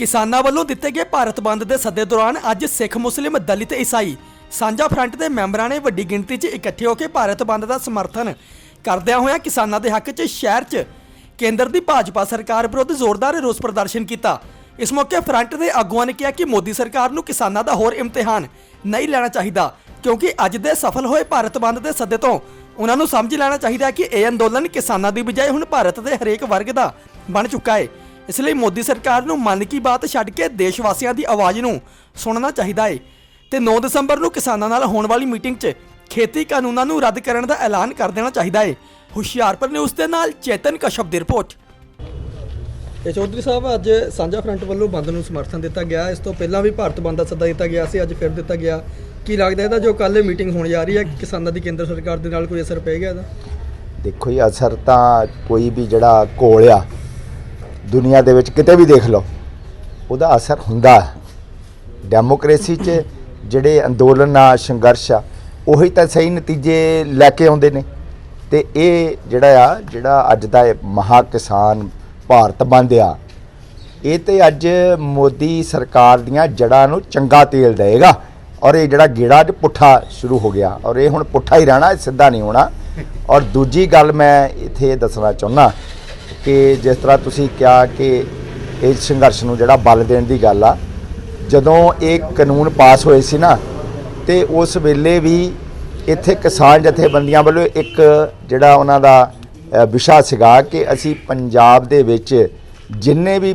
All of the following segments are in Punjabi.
ਕਿਸਾਨਾਂ ਵੱਲੋਂ ਦਿੱਤੇ ਗਏ ਭਾਰਤ ਬੰਦ ਦੇ ਸੱਦੇ ਦੌਰਾਨ ਅੱਜ ਸਿੱਖ ਮੁਸਲਿਮ ਦਲਿਤ ਈਸਾਈ ਸਾਂਝਾ ਫਰੰਟ ਦੇ ਮੈਂਬਰਾਂ ਨੇ ਵੱਡੀ ਗਿਣਤੀ 'ਚ ਇਕੱਠੇ ਹੋ ਕੇ ਭਾਰਤ ਬੰਦ ਦਾ ਸਮਰਥਨ ਕਰਦਿਆਂ ਹੋਇਆਂ ਕਿਸਾਨਾਂ ਦੇ ਹੱਕ 'ਚ ਸ਼ਹਿਰ 'ਚ ਕੇਂਦਰ ਦੀ ਭਾਜਪਾ ਸਰਕਾਰ ਵਿਰੁੱਧ ਜ਼ੋਰਦਾਰ ਰੋਸ ਪ੍ਰਦਰਸ਼ਨ ਕੀਤਾ। ਇਸ ਮੌਕੇ ਫਰੰਟ ਦੇ ਆਗੂਆਂ ਨੇ ਕਿਹਾ ਕਿ ਮੋਦੀ ਸਰਕਾਰ ਨੂੰ ਕਿਸਾਨਾਂ ਦਾ ਹੋਰ ਇਮਤਿਹਾਨ ਨਹੀਂ ਲੈਣਾ ਚਾਹੀਦਾ, ਕਿਉਂਕਿ ਅੱਜ ਦੇ ਸਫਲ ਹੋਏ ਭਾਰਤ ਬੰਦ ਦੇ ਸੱਦੇ ਤੋਂ ਉਹਨਾਂ ਨੂੰ ਸਮਝ ਲੈਣਾ ਚਾਹੀਦਾ ਹੈ ਕਿ ਇਹ ਅੰਦੋਲਨ ਕਿਸਾਨਾਂ ਦੀ ਬਜਾਏ ਹੁਣ ਭਾਰਤ ਦੇ ਹਰੇਕ ਵਰਗ ਦਾ ਬਣ ਚੁੱਕਾ ਹੈ। ਇਸ ਲਈ ਮੋਦੀ ਸਰਕਾਰ ਨੂੰ ਮਨ ਕੀ ਬਾਤ ਛੱਡ ਕੇ ਦੇਸ਼ ਵਾਸੀਆਂ ਦੀ ਆਵਾਜ਼ ਨੂੰ ਸੁਣਨਾ ਚਾਹੀਦਾ ਹੈ ਤੇ 9 ਦਸੰਬਰ ਨੂੰ ਕਿਸਾਨਾਂ ਨਾਲ ਹੋਣ ਵਾਲੀ ਮੀਟਿੰਗ 'ਚ ਖੇਤੀ ਕਾਨੂੰਨਾਂ ਨੂੰ ਰੱਦ ਕਰਨ ਦਾ ਐਲਾਨ ਕਰ ਦੇਣਾ ਚਾਹੀਦਾ ਹੈ ਹੁਸ਼ਿਆਰਪੁਰ ਨਿਊਜ਼ ਦੇ ਨਾਲ ਚੇਤਨ ਕਸ਼ਪ ਦੀ ਰਿਪੋਰਟ। ਇਹ ਚੌਧਰੀ ਸਾਹਿਬ ਅੱਜ ਸਾਂਝਾ ਫਰੰਟ ਵੱਲੋਂ ਬੰਦ ਨੂੰ ਸਮਰਥਨ ਦਿੱਤਾ ਗਿਆ। ਇਸ ਤੋਂ ਪਹਿਲਾਂ ਵੀ ਭਾਰਤ ਬੰਦ ਦਾ ਸੱਦਾ ਦਿੱਤਾ ਗਿਆ ਸੀ ਅੱਜ ਫਿਰ ਦਿੱਤਾ ਗਿਆ। ਕੀ ਲੱਗਦਾ ਇਹਦਾ ਜੋ ਕੱਲ੍ਹ ਮੀਟਿੰਗ ਹੋਣ ਜਾ ਰਹੀ ਹੈ ਕਿਸਾਨਾਂ ਦੀ ਕੇਂਦਰ ਸਰਕਾਰ ਦੇ ਨਾਲ ਕੋਈ ਅਸਰ ਪਏਗਾ ਇਹਦਾ? ਦੇਖੋ ਜੀ ਅਸਰ ਤਾਂ ਕੋਈ ਵੀ ਜਿਹੜਾ ਘੋਲ ਆ ਦੁਨੀਆ ਦੇ ਵਿੱਚ ਕਿਤੇ ਵੀ ਦੇਖ ਲਓ, ਉਹਦਾ ਅਸਰ ਹੁੰਦਾ ਹੈ। ਡੈਮੋਕ੍ਰੇਸੀ 'ਚ ਜਿਹੜੇ ਅੰਦੋਲਨ ਆ, ਸੰਘਰਸ਼ ਆ, ਉਹੀ ਤਾਂ ਸਹੀ ਨਤੀਜੇ ਲੈ ਕੇ ਆਉਂਦੇ ਨੇ। ਤੇ ਇਹ ਜਿਹੜਾ ਆ, ਜਿਹੜਾ ਅੱਜ ਦਾ ਇਹ ਮਹਾ ਕਿਸਾਨ ਭਾਰਤ ਬੰਦ ਆ, ਇਹ ਤੇ ਅੱਜ ਮੋਦੀ ਸਰਕਾਰ ਦੀਆਂ ਜੜਾਂ ਨੂੰ ਚੰਗਾ ਤੇਲ ਦੇਗਾ ਔਰ ਇਹ ਜਿਹੜਾ ਗੇੜਾ ਅੱਜ ਪੁੱਠਾ ਸ਼ੁਰੂ ਹੋ ਗਿਆ, ਔਰ ਇਹ ਹੁਣ ਪੁੱਠਾ ਹੀ ਰਹਿਣਾ, ਇਹ ਸਿੱਧਾ ਨਹੀਂ ਹੋਣਾ। ਔਰ ਦੂਜੀ ਗੱਲ ਮੈਂ ਇੱਥੇ ਦੱਸਣਾ ਚਾਹੁੰਦਾ ਕਿ ਜਿਸ ਤਰ੍ਹਾਂ ਤੁਸੀਂ ਕਿਹਾ ਕਿ ਇਹ ਸੰਘਰਸ਼ ਨੂੰ ਜਿਹੜਾ ਬਲ ਦੇਣ ਦੀ ਗੱਲ ਆ, ਜਦੋਂ ਇਹ ਕਾਨੂੰਨ ਪਾਸ ਹੋਏ ਸੀ ਨਾ, ਤੇ ਉਸ ਵੇਲੇ ਵੀ ਇੱਥੇ ਕਿਸਾਨ ਜਥੇਬੰਦੀਆਂ ਵੱਲੋਂ ਇੱਕ ਜਿਹੜਾ ਉਹਨਾਂ ਦਾ ਵਿਸ਼ਾ ਸੀਗਾ ਕਿ ਅਸੀਂ ਪੰਜਾਬ ਦੇ ਵਿੱਚ ਜਿੰਨੇ ਵੀ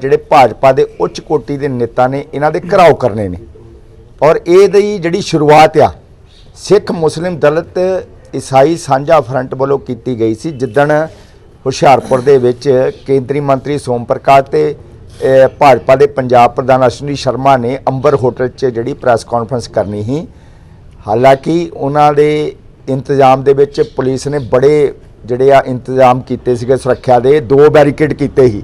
ਜਿਹੜੇ ਭਾਜਪਾ ਦੇ ਉੱਚ ਕੋਟੀ ਦੇ ਨੇਤਾ ਨੇ, ਇਹਨਾਂ ਦੇ ਘਰਾਓ ਕਰਨੇ ਨੇ। ਔਰ ਇਹਦੀ ਜਿਹੜੀ ਸ਼ੁਰੂਆਤ ਆ, ਸਿੱਖ ਮੁਸਲਿਮ ਦਲਿਤ ਈਸਾਈ ਸਾਂਝਾ ਫਰੰਟ ਵੱਲੋਂ ਕੀਤੀ ਗਈ ਸੀ, ਜਿੱਦਣ ਹੁਸ਼ਿਆਰਪੁਰ ਦੇ ਵਿੱਚ ਕੇਂਦਰੀ ਮੰਤਰੀ ਸੋਮ ਪ੍ਰਕਾਸ਼ ਤੇ ਭਾਜਪਾ ਦੇ ਪੰਜਾਬ ਪ੍ਰਧਾਨ ਅਸ਼ਵਨੀ ਸ਼ਰਮਾ ਨੇ ਅੰਬਰ ਹੋਟਲ 'ਚ ਜਿਹੜੀ ਪ੍ਰੈਸ ਕਾਨਫਰੰਸ ਕਰਨੀ ਸੀ। ਹਾਲਾਂਕਿ ਉਹਨਾਂ ਦੇ ਇੰਤਜ਼ਾਮ ਦੇ ਵਿੱਚ ਪੁਲਿਸ ਨੇ ਬੜੇ ਜਿਹੜੇ ਆ ਇੰਤਜ਼ਾਮ ਕੀਤੇ ਸੀਗੇ ਸੁਰੱਖਿਆ ਦੇ, ਦੋ ਬੈਰੀਕੇਡ ਕੀਤੇ ਸੀ।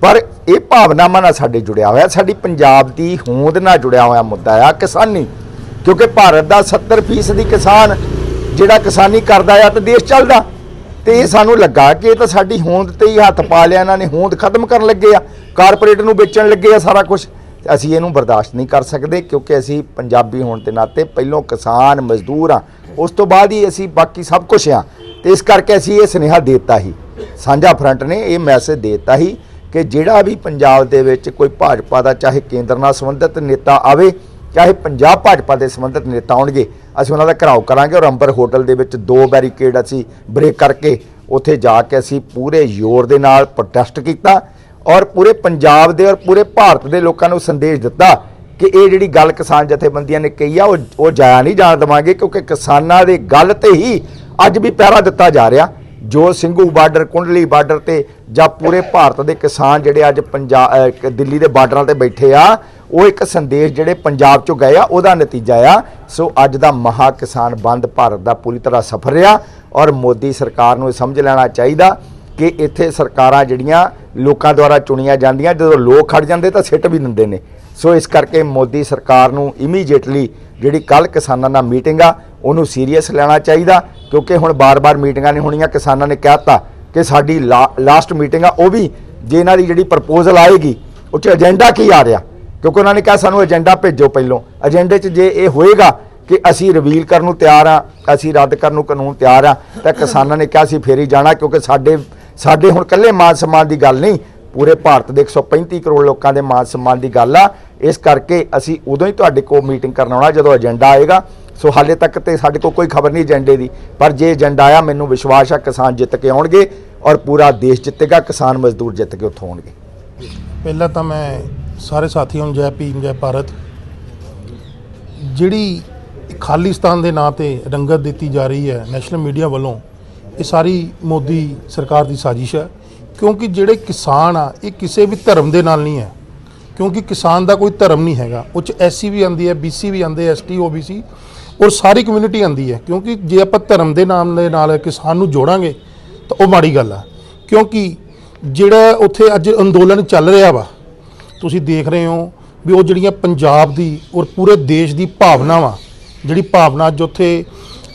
ਪਰ ਇਹ ਭਾਵਨਾਵਾਂ ਨਾਲ ਸਾਡੇ ਜੁੜਿਆ ਹੋਇਆ, ਸਾਡੀ ਪੰਜਾਬ ਦੀ ਹੋਂਦ ਨਾਲ ਜੁੜਿਆ ਹੋਇਆ ਮੁੱਦਾ ਆ ਕਿਸਾਨੀ। ਕਿਉਂਕਿ ਭਾਰਤ ਦਾ 70% ਦੀ ਕਿਸਾਨ ਜਿਹੜਾ ਕਿਸਾਨੀ ਕਰਦਾ ਆ ਤਾਂ ਦੇਸ਼ ਚੱਲਦਾ। ਤੇ ਇਹ ਸਾਨੂੰ ਲੱਗਾ ਕਿ ਇਹ ਤਾਂ ਸਾਡੀ ਹੋਂਦ ਤੇ ਹੀ ਹੱਥ ਪਾ ਲਿਆ, ਇਹਨਾਂ ਨੇ ਹੋਂਦ ਖਤਮ ਕਰਨ ਲੱਗੇ ਆ, ਕਾਰਪੋਰੇਟ ਨੂੰ ਵੇਚਣ ਲੱਗੇ ਆ ਸਾਰਾ ਕੁਝ ਅਸੀਂ ਇਹਨੂੰ ਬਰਦਾਸ਼ਤ ਨਹੀਂ ਕਰ ਸਕਦੇ ਕਿਉਂਕਿ ਅਸੀਂ ਪੰਜਾਬੀ ਹੋਣ ਦੇ ਨਾਤੇ ਪਹਿਲੋਂ ਕਿਸਾਨ, ਮਜ਼ਦੂਰ ਆ। ਉਸ ਤੋਂ ਬਾਅਦ ਹੀ ਅਸੀਂ ਬਾਕੀ ਸਭ ਕੁਝ ਆ। ਤੇ ਇਸ ਕਰਕੇ ਅਸੀਂ ਇਹ ਸੁਨੇਹਾ ਦੇਤਾ ਹੀ ਸਾਂਝਾ ਫਰੰਟ ਨੇ ਇਹ ਮੈਸੇਜ ਦਿੱਤਾ ਹੀ ਕਿ ਜਿਹੜਾ ਵੀ ਪੰਜਾਬ ਦੇ ਵਿੱਚ ਕੋਈ ਭਾਜਪਾ ਦਾ ਚਾਹੇ ਕੇਂਦਰ ਨਾਲ ਸੰਬੰਧਿਤ ਨੇਤਾ ਆਵੇ ਚਾਹੇ ਪੰਜਾਬ ਭਾਜਪਾ ਦੇ ਸੰਬੰਧਿਤ ਨੇਤਾ ਆਉਣਗੇ, ਅਸੀਂ ਉਹਨਾਂ ਦਾ ਘਰਾਓ ਕਰਾਂਗੇ ਔਰ ਅੰਬਰ ਹੋਟਲ ਦੇ ਵਿੱਚ ਦੋ ਬੈਰੀਕੇਡ ਅਸੀਂ ਬ੍ਰੇਕ ਕਰਕੇ ਉੱਥੇ ਜਾ ਕੇ ਅਸੀਂ ਪੂਰੇ ਜ਼ੋਰ ਦੇ ਨਾਲ ਪ੍ਰੋਟੈਸਟ ਕੀਤਾ ਔਰ ਪੂਰੇ ਪੰਜਾਬ ਦੇ ਔਰ ਪੂਰੇ ਭਾਰਤ ਦੇ ਲੋਕਾਂ ਨੂੰ ਸੰਦੇਸ਼ ਦਿੱਤਾ ਕਿ ਇਹ ਜਿਹੜੀ ਗੱਲ ਕਿਸਾਨ ਜਥੇਬੰਦੀਆਂ ਨੇ ਕਹੀ ਆ, ਉਹ ਉਹ ਜਾਇਆ ਨਹੀਂ ਜਾਣ ਦੇਵਾਂਗੇ ਕਿਉਂਕਿ ਕਿਸਾਨਾਂ ਦੇ ਗੱਲ ਤੇ ਹੀ ਅੱਜ ਵੀ ਪਹਿਰਾ ਦਿੱਤਾ ਜਾ ਰਿਹਾ। ਜੋ ਸਿੰਘੂ ਬਾਰਡਰ, ਕੁੰਡਲੀ ਬਾਰਡਰ ਤੇ ਜਾਂ ਪੂਰੇ ਭਾਰਤ ਦੇ ਕਿਸਾਨ ਜਿਹੜੇ ਅੱਜ ਪੰਜਾਬ ਦਿੱਲੀ ਦੇ ਬਾਰਡਰਾਂ ਤੇ ਬੈਠੇ ਆ, ਉਹ ਇੱਕ ਸੰਦੇਸ਼ ਜਿਹੜੇ ਪੰਜਾਬ ਚੋਂ ਗਏ ਆ, ਉਹਦਾ ਨਤੀਜਾ ਆ। ਸੋ ਅੱਜ ਦਾ ਮਹਾ ਕਿਸਾਨ ਬੰਦ ਭਾਰਤ ਦਾ ਪੂਰੀ ਤਰ੍ਹਾਂ ਸਫ਼ਰ ਰਿਹਾ ਔਰ ਮੋਦੀ ਸਰਕਾਰ ਨੂੰ ਇਹ ਸਮਝ ਲੈਣਾ ਚਾਹੀਦਾ ਕਿ ਇੱਥੇ ਸਰਕਾਰਾਂ ਜਿਹੜੀਆਂ ਲੋਕਾਂ ਦੁਆਰਾ ਚੁਣੀਆਂ ਜਾਂਦੀਆਂ, ਜਦੋਂ ਲੋਕ ਖੜ ਜਾਂਦੇ ਤਾਂ ਸਿੱਟ ਵੀ ਦਿੰਦੇ ਨੇ। ਸੋ ਇਸ ਕਰਕੇ ਮੋਦੀ ਸਰਕਾਰ ਨੂੰ ਇਮੀਡੀਏਟਲੀ ਜਿਹੜੀ ਕੱਲ ਕਿਸਾਨਾਂ ਨਾਲ ਮੀਟਿੰਗ ਆ, ਉਹਨੂੰ ਸੀਰੀਅਸ ਲੈਣਾ ਚਾਹੀਦਾ, ਕਿਉਂਕਿ ਹੁਣ ਬਾਰ-ਬਾਰ ਮੀਟਿੰਗਾਂ ਨਹੀਂ ਹੋਣੀਆਂ, ਕਿਸਾਨਾਂ ਨੇ ਕਹਿਤਾ ਕਿ ਸਾਡੀ ਲਾਸਟ ਮੀਟਿੰਗ ਆ, ਉਹ ਵੀ ਜੇ ਇਹਨਾਂ ਦੀ ਜਿਹੜੀ ਪ੍ਰਪੋਜ਼ਲ ਆਏਗੀ, ਉਹ 'ਚ ਏਜੰਡਾ ਕੀ ਆ ਰਿਹਾ? ਕਿਉਂਕਿ ਉਹਨਾਂ ਨੇ ਕਿਹਾ ਸਾਨੂੰ ਏਜੰਡਾ ਭੇਜੋ ਪਹਿਲੋਂ। ਏਜੰਡੇ 'ਚ ਜੇ ਇਹ ਹੋਏਗਾ ਕਿ ਅਸੀਂ ਰਿਵੀਲ ਕਰਨ ਨੂੰ ਤਿਆਰ ਆ, ਅਸੀਂ ਰੱਦ ਕਰਨ ਨੂੰ ਕਾਨੂੰਨ ਤਿਆਰ ਆ, ਤਾਂ ਕਿਸਾਨਾਂ ਨੇ ਕਿਹਾ ਸੀ ਫੇਰ ਹੀ ਜਾਣਾ, ਕਿਉਂਕਿ ਸਾਡੇ ਸਾਡੇ ਹੁਣ ਕੱਲੇ ਮਾਨ ਸਨਮਾਨ ਦੀ ਗੱਲ ਨਹੀਂ, ਪੂਰੇ ਭਾਰਤ ਦੇ 135 ਕਰੋੜ ਲੋਕਾਂ ਦੇ ਮਾਨ ਸਨਮਾਨ ਦੀ ਗੱਲ ਆ ਇਸ ਕਰਕੇ ਅਸੀਂ ਉਦੋਂ ਹੀ ਤੁਹਾਡੇ ਕੋਲ ਮੀਟਿੰਗ ਕਰਨ ਆਉਣਾ, ਜਦੋਂ ਏਜੰਡਾ ਆਏਗਾ। ਸੋ ਹਾਲੇ ਤੱਕ ਤੇ ਸਾਡੇ ਕੋਲ ਕੋਈ ਖਬਰ ਨਹੀਂ ਏਜੰਡੇ ਦੀ। ਪਰ ਜੇ ਏਜੰਡਾ ਆਇਆ, ਮੈਨੂੰ ਵਿਸ਼ਵਾਸ ਆ ਕਿਸਾਨ ਜਿੱਤ ਕੇ ਆਉਣਗੇ ਔਰ ਪੂਰਾ ਦੇਸ਼ ਜਿੱਤੇਗਾ, ਕਿਸਾਨ ਮਜ਼ਦੂਰ ਜਿੱਤ ਕੇ ਉੱਥੋਂ ਆਉਣਗੇ। ਪਹਿਲਾਂ ਤਾਂ ਮੈਂ ਸਾਰੇ ਸਾਥੀਆਂ ਨੂੰ ਜੈ ਭੀਮ, ਜੈ ਭਾਰਤ। ਜਿਹੜੀ ਖਾਲਿਸਤਾਨ ਦੇ ਨਾਂ ਤੇ ਰੰਗਤ ਦਿੱਤੀ ਜਾ ਰਹੀ ਹੈ ਨੈਸ਼ਨਲ ਮੀਡੀਆ ਵੱਲੋਂ, ਇਹ ਸਾਰੀ ਮੋਦੀ ਸਰਕਾਰ ਦੀ ਸਾਜ਼ਿਸ਼ ਹੈ। ਕਿਉਂਕਿ ਜਿਹੜੇ ਕਿਸਾਨ ਆ, ਇਹ ਕਿਸੇ ਵੀ ਧਰਮ ਦੇ ਨਾਲ ਨਹੀਂ ਹੈ। ਕਿਉਂਕਿ ਕਿਸਾਨ ਦਾ ਕੋਈ ਧਰਮ ਨਹੀਂ ਹੈਗਾ। ਉਹ ਚ ਐਸਸੀ ਵੀ ਆਂਦੀ ਹੈ, ਬੀਸੀ ਵੀ ਆਂਦੇ ਐਸਟੀ, ਓਬੀਸੀ ਔਰ ਸਾਰੀ ਕਮਿਊਨਿਟੀ ਆਂਦੀ ਹੈ। ਕਿਉਂਕਿ ਜੇ ਆਪਾਂ ਧਰਮ ਦੇ ਨਾਮ ਦੇ ਨਾਲ ਕਿਸਾਨ ਨੂੰ ਜੋੜਾਂਗੇ ਤਾਂ ਉਹ ਮਾੜੀ ਗੱਲ ਆ। ਕਿਉਂਕਿ ਜਿਹੜਾ ਉੱਥੇ ਅੱਜ ਅੰਦੋਲਨ ਚੱਲ ਰਿਹਾ ਵਾ, ਤੁਸੀਂ ਦੇਖ ਰਹੇ ਹੋ ਵੀ ਉਹ ਜਿਹੜੀਆਂ ਪੰਜਾਬ ਦੀ ਔਰ ਪੂਰੇ ਦੇਸ਼ ਦੀ ਭਾਵਨਾ ਵਾ ਜਿਹੜੀ ਭਾਵਨਾ ਅੱਜ ਉੱਥੇ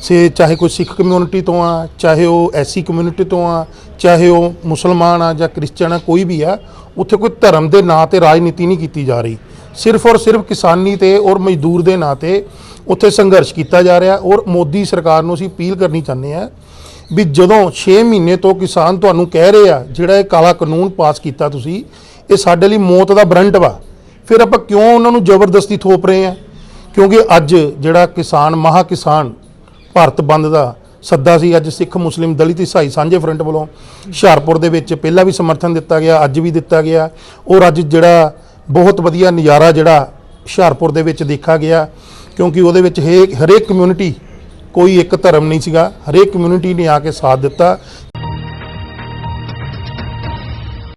ਸੇ ਚਾਹੇ ਕੋਈ ਸਿੱਖ ਕਮਿਊਨਿਟੀ ਤੋਂ ਆ, ਚਾਹੇ ਉਹ ਐਸੀ ਕਮਿਊਨਿਟੀ ਤੋਂ ਆ, ਚਾਹੇ ਉਹ ਮੁਸਲਮਾਨ ਆ ਜਾਂ ਕ੍ਰਿਸਚਨ ਆ, ਕੋਈ ਵੀ ਆ ਉੱਥੇ ਕੋਈ ਧਰਮ ਦੇ ਨਾਂ ਤੇ ਰਾਜਨੀਤੀ ਨਹੀਂ ਕੀਤੀ ਜਾ ਰਹੀ। ਸਿਰਫ ਔਰ ਸਿਰਫ ਕਿਸਾਨੀ ਤੇ ਔਰ ਮਜ਼ਦੂਰ ਦੇ ਨਾਂ ਤੇ ਉੱਥੇ ਸੰਘਰਸ਼ ਕੀਤਾ ਜਾ ਰਿਹਾ ਔਰ ਮੋਦੀ ਸਰਕਾਰ ਨੂੰ ਅਸੀਂ ਅਪੀਲ ਕਰਨੀ ਚਾਹੁੰਦੇ ਆ ਵੀ ਜਦੋਂ 6 ਮਹੀਨੇ ਤੋਂ ਕਿਸਾਨ ਤੁਹਾਨੂੰ ਕਹਿ ਰਹੇ ਆ, ਜਿਹੜਾ ਇਹ ਕਾਲਾ ਕਾਨੂੰਨ ਪਾਸ ਕੀਤਾ ਤੁਸੀਂ, ਇਹ ਸਾਡੇ ਲਈ ਮੌਤ ਦਾ ਬਰੰਟ ਵਾ। ਫਿਰ ਆਪਾਂ ਕਿਉਂ ਉਹਨਾਂ ਨੂੰ ਜ਼ਬਰਦਸਤੀ ਥੋਪ ਰਹੇ ਆ? ਕਿਉਂਕਿ ਅੱਜ ਜਿਹੜਾ ਕਿਸਾਨ ਮਹਾ ਕਿਸਾਨ ਭਾਰਤ ਬੰਦ ਦਾ ਸੱਦਾ ਸੀ ਅੱਜ ਸਿੱਖ ਮੁਸਲਿਮ ਦਲਿਤ ਈਸਾਈ ਸਾਂਝੇ ਫਰੰਟ ਵੱਲੋਂ ਹੁਸ਼ਿਆਰਪੁਰ ਦੇ ਵਿੱਚ ਪਹਿਲਾਂ ਵੀ ਸਮਰਥਨ ਦਿੱਤਾ ਗਿਆ, ਅੱਜ ਵੀ ਦਿੱਤਾ ਗਿਆ। ਔਰ ਅੱਜ ਜਿਹੜਾ ਬਹੁਤ ਵਧੀਆ ਨਜ਼ਾਰਾ ਜਿਹੜਾ ਹੁਸ਼ਿਆਰਪੁਰ ਦੇ ਵਿੱਚ ਦੇਖਾ ਗਿਆ, ਕਿਉਂਕਿ ਉਹਦੇ ਵਿੱਚ ਹਰੇਕ ਹਰੇਕ ਕਮਿਊਨਿਟੀ ਕੋਈ ਇੱਕ ਧਰਮ ਨਹੀਂ ਸੀਗਾ। ਹਰੇਕ ਕਮਿਊਨਿਟੀ ਨੇ ਆ ਕੇ ਸਾਥ ਦਿੱਤਾ।